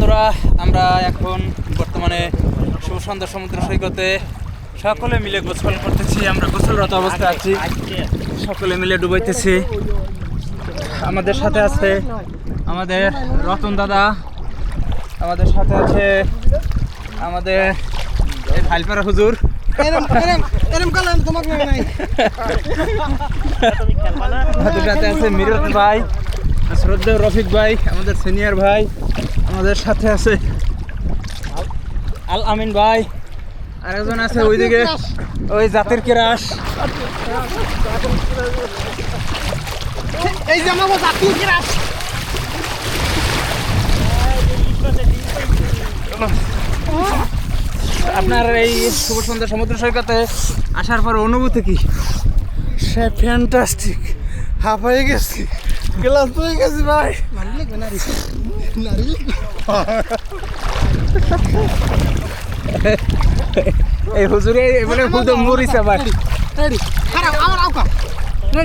বন্ধুরা আমরা এখন বর্তমানে শুভ সন্ধ্যা সমুদ্র সৈকতে সকলে মিলে গোসল করতেছি। আমরা গোসলরত অবস্থায় আছি। সকলে মিলে ডুবাইতেছি। আমাদের সাথে আছে আমাদের রতন দাদা আমাদের সাথে আছে আমাদের এই ফাইলপাড়া হুজুর। সাথে আছে মিরত ভাই শ্রদ্ধা রফিক ভাই আমাদের সিনিয়র ভাই। আমাদের সাথে আছে। আল আমিন ভাই। আর একজন আছে ওইদিকে। ওই জাতির কিরাস। এই যে আমার জাতীয় ক্রাশ আপনার এই শুভ সন্ধ্যা সমুদ্র সৈকতে আসার পর অনুভূতি কি? সে ফ্যান্টাস্টিক হাফ হয়ে গেছি। গ্লাস হয়ে গেছি ভাই। ভালো লাগবে এই হুজুরে এবারে হুদো মরিছে ভাই। আমার আউকা